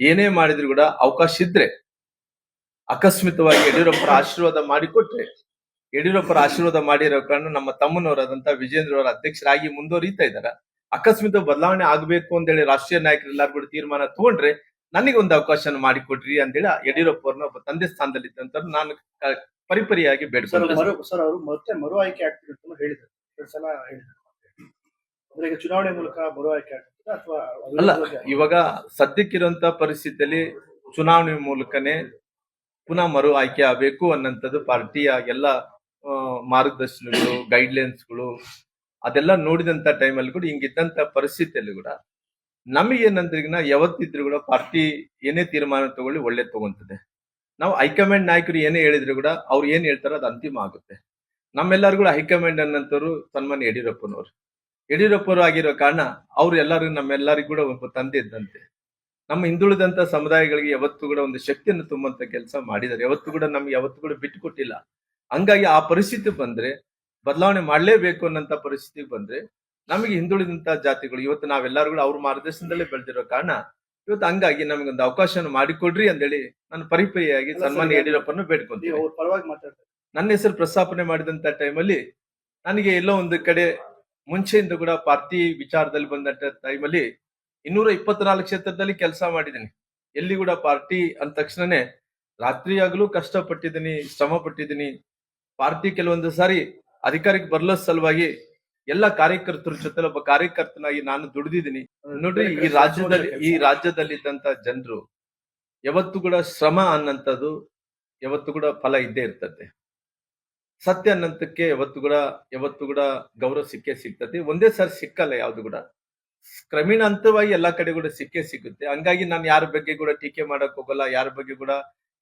ಏನೇ ಮಾಡಿದ್ರು ಕೂಡ ಅವಕಾಶ ಇದ್ರೆ ಅಕಸ್ಮಿತವಾಗಿ ಯಡಿಯೂರಪ್ಪರ ಆಶೀರ್ವಾದ ಮಾಡಿಕೊಟ್ರೆ ಯಡಿಯೂರಪ್ಪರ ಆಶೀರ್ವಾದ ಮಾಡಿರೋ ಕಾರಣ ನಮ್ಮ ತಮ್ಮನವರಾದಂತ ವಿಜೇಂದ್ರ ಅವರ ಅಧ್ಯಕ್ಷರಾಗಿ ಮುಂದುವರಿತಾ ಇದ್ದಾರೆ. ಅಕಸ್ಮಿತ ಬದಲಾವಣೆ ಆಗ್ಬೇಕು ಅಂತೇಳಿ ರಾಷ್ಟ್ರೀಯ ನಾಯಕರು ಎಲ್ಲಾರು ಕೂಡ ತೀರ್ಮಾನ ತಗೊಂಡ್ರೆ ನನಗೆ ಒಂದು ಅವಕಾಶ ಮಾಡಿಕೊಡ್ರಿ ಅಂತೇಳಿ ಯಡಿಯೂರಪ್ಪ ಅವ್ರನ್ನ ಒಬ್ಬ ತಂದೆ ಸ್ಥಾನದಲ್ಲಿ ಇದ್ದಂತ ನಾನು ಪರಿಪರಿಯಾಗಿ ಸರ್ ಸರ್ ಅವರು ಮತ್ತೆ ಮರು ಆಯ್ಕೆ ಅಂತ ಹೇಳಿದ್ರು. ಎರಡು ಸಲ ಹೇಳಿದ್ರು. ಅಂದ್ರೆ ಈಗ ಚುನಾವಣೆ ಮೂಲಕ ಮರು ಆಯ್ಕೆ ಅಥವಾ ಅಲ್ಲ ಇವಾಗ ಸದ್ಯಕ್ಕಿರುವಂತ ಪರಿಸ್ಥಿತಿಯಲ್ಲಿ ಚುನಾವಣೆ ಮೂಲಕನೇ ಪುನಃ ಮರು ಆಯ್ಕೆ ಆಗಬೇಕು ಅನ್ನೋಂಥದ್ದು ಪಾರ್ಟಿಯ ಎಲ್ಲ ಮಾರ್ಗದರ್ಶನಗಳು ಗೈಡ್ಲೈನ್ಸ್ಗಳು ಅದೆಲ್ಲ ನೋಡಿದಂತ ಟೈಮಲ್ಲಿ ಕೂಡ ಹಿಂಗಿದ್ದಂತ ಪರಿಸ್ಥಿತಿಯಲ್ಲಿ ಕೂಡ ನಮಗೆ ಏನಂದ್ರೆ ನಾ ಯಾವತ್ತಿದ್ರು ಕೂಡ ಪಾರ್ಟಿ ಏನೇ ತೀರ್ಮಾನ ತಗೊಳ್ಳಿ ಒಳ್ಳೆ ತಗೊಂತದೆ ನಾವು ಹೈಕಮಾಂಡ್ ನಾಯಕರು ಏನೇ ಹೇಳಿದ್ರು ಕೂಡ ಅವ್ರು ಏನ್ ಹೇಳ್ತಾರೋ ಅದು ಅಂತಿಮ ಆಗುತ್ತೆ. ನಮ್ಮೆಲ್ಲರಿಗೂ ಕೂಡ ಹೈಕಮಾಂಡ್ ಅನ್ನಂತವ್ರು ಸನ್ಮಾನ್ಯ ಯಡಿಯೂರಪ್ಪನವರು. ಯಡಿಯೂರಪ್ಪರು ಆಗಿರೋ ಕಾರಣ ಅವ್ರು ಎಲ್ಲರೂ ನಮ್ಮೆಲ್ಲರಿಗೂ ಕೂಡ ಒಬ್ಬ ತಂದೆ ಇದ್ದಂತೆ. ನಮ್ಮ ಹಿಂದುಳಿದಂತ ಸಮುದಾಯಗಳಿಗೆ ಯಾವತ್ತೂ ಕೂಡ ಒಂದು ಶಕ್ತಿಯನ್ನು ತುಂಬುವಂತ ಕೆಲಸ ಮಾಡಿದ್ದಾರೆ. ಯಾವತ್ತೂ ಕೂಡ ನಮ್ಗೆ ಯಾವತ್ತೂ ಕೂಡ ಬಿಟ್ಟು ಕೊಟ್ಟಿಲ್ಲ. ಹಂಗಾಗಿ ಆ ಪರಿಸ್ಥಿತಿ ಬಂದ್ರೆ ಬದಲಾವಣೆ ಮಾಡಲೇಬೇಕು ಅನ್ನಂತ ಪರಿಸ್ಥಿತಿ ಬಂದ್ರೆ ನಮಗೆ ಹಿಂದುಳಿದಂತ ಜಾತಿಗಳು ಇವತ್ತು ನಾವೆಲ್ಲರೂ ಕೂಡ ಅವ್ರ ಮಾರ್ಗದರ್ಶನದಲ್ಲೇ ಬೆಳೆದಿರೋ ಕಾರಣ ಇವತ್ತು ಹಂಗಾಗಿ ನಮಗೊಂದು ಅವಕಾಶ ಮಾಡಿಕೊಡ್ರಿ ಅಂತೇಳಿ ನಾನು ಪರಿಪರಿಯಾಗಿ ಸನ್ಮಾನ ಸನ್ಮಾನ್ಯ ಯಡಿಯೂರಪ್ಪನ ಬೇಡ್ಕೊಂತೀನಿ. ಮಾತಾಡ್ತಾರೆ ನನ್ನ ಹೆಸರು ಪ್ರಸ್ತಾಪನೆ ಮಾಡಿದಂತ ಟೈಮಲ್ಲಿ ನನಗೆ ಎಲ್ಲೋ ಒಂದು ಕಡೆ ಮುಂಚೆಯಿಂದ ಕೂಡ ಪಾರ್ಟಿ ವಿಚಾರದಲ್ಲಿ ಬಂದಂತ ಟೈಮಲ್ಲಿ ಇನ್ನೂರ ಇಪ್ಪತ್ನಾಲ್ಕು ಕ್ಷೇತ್ರದಲ್ಲಿ ಕೆಲಸ ಮಾಡಿದ್ದೀನಿ ಎಲ್ಲಿ ಕೂಡ ಪಾರ್ಟಿ ಅಂದ ತಕ್ಷಣನೇ ರಾತ್ರಿಯಾಗಲೂ ಕಷ್ಟಪಟ್ಟಿದ್ದೀನಿ ಶ್ರಮ ಪಟ್ಟಿದ್ದೀನಿ ಪಾರ್ಟಿ ಕೆಲವೊಂದು ಸಾರಿ ಅಧಿಕಾರಕ್ಕೆ ಬರಲ ಸಲುವಾಗಿ ಎಲ್ಲ ಕಾರ್ಯಕರ್ತರ ಜೊತೆ ಒಬ್ಬ ಕಾರ್ಯಕರ್ತನಾಗಿ ನಾನು ದುಡಿದಿದ್ದೀನಿ ನೋಡ್ರಿ, ಈ ರಾಜ್ಯದಲ್ಲಿ ಈ ರಾಜ್ಯದಲ್ಲಿ ಇದ್ದಂತ ಜನರು ಯಾವತ್ತು ಕೂಡ ಶ್ರಮ ಅನ್ನಂಥದ್ದು ಯಾವತ್ತು ಕೂಡ ಫಲ ಇದ್ದೇ ಇರ್ತದೆ. ಸತ್ಯ ಅನ್ನಂತಕ್ಕೆ ಯಾವತ್ತು ಕೂಡ ಯಾವತ್ತು ಕೂಡ ಗೌರವ ಸಿಕ್ಕೇ ಸಿಗ್ತದೆ. ಒಂದೇ ಸಾರಿ ಸಿಕ್ಕಲ್ಲ ಯಾವ್ದು ಕೂಡ. ಕ್ರಮೇಣ ಹಂತವಾಗಿ ಎಲ್ಲಾ ಕಡೆ ಕೂಡ ಸಿಕ್ಕೇ ಸಿಗುತ್ತೆ. ಹಂಗಾಗಿ ನಾನು ಯಾರ ಬಗ್ಗೆ ಕೂಡ ಟೀಕೆ ಮಾಡಕ್ ಹೋಗಲ್ಲ, ಯಾರ ಬಗ್ಗೆ ಕೂಡ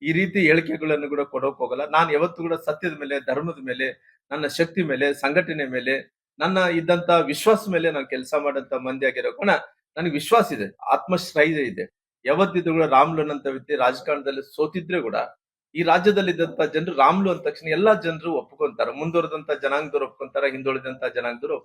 ಈ ರೀತಿ ಹೇಳಿಕೆಗಳನ್ನು ಕೂಡ ಕೊಡೋಕ್ ಹೋಗಲ್ಲ. ನಾನು ಯಾವತ್ತು ಕೂಡ ಸತ್ಯದ ಮೇಲೆ, ಧರ್ಮದ ಮೇಲೆ, ನನ್ನ ಶಕ್ತಿ ಮೇಲೆ, ಸಂಘಟನೆ ಮೇಲೆ, ನನ್ನ ಇದ್ದಂತ ವಿಶ್ವಾಸ ಮೇಲೆ ನಾನು ಕೆಲಸ ಮಾಡಂತ ಮಂದಿ ಆಗಿರೋ ಕಾರಣ ನನಗೆ ವಿಶ್ವಾಸ ಇದೆ ಆತ್ಮಶ್ರೈರ್ಯ ಇದೆ. ಯಾವತ್ತಿದ್ರು ಕೂಡ ರಾಮ್ಲನ್ ಅಂತ ವ್ಯಕ್ತಿ ರಾಜಕಾರಣದಲ್ಲಿ ಸೋತಿದ್ರೆ ಕೂಡ ಈ ರಾಜ್ಯದಲ್ಲಿದ್ದಂತ ಜನರು ರಾಮ್ಲು ಅಂದ ತಕ್ಷಣ ಎಲ್ಲಾ ಜನರು ಒಪ್ಕೊಂತಾರೆ. ಮುಂದುವರೆದಂತ ಜನಾಂಗದವ್ರು ಒಪ್ಕೊಂತಾರ ಹಿಂದುಳಿದಂತ ಜನಾಂಗದವ್ರು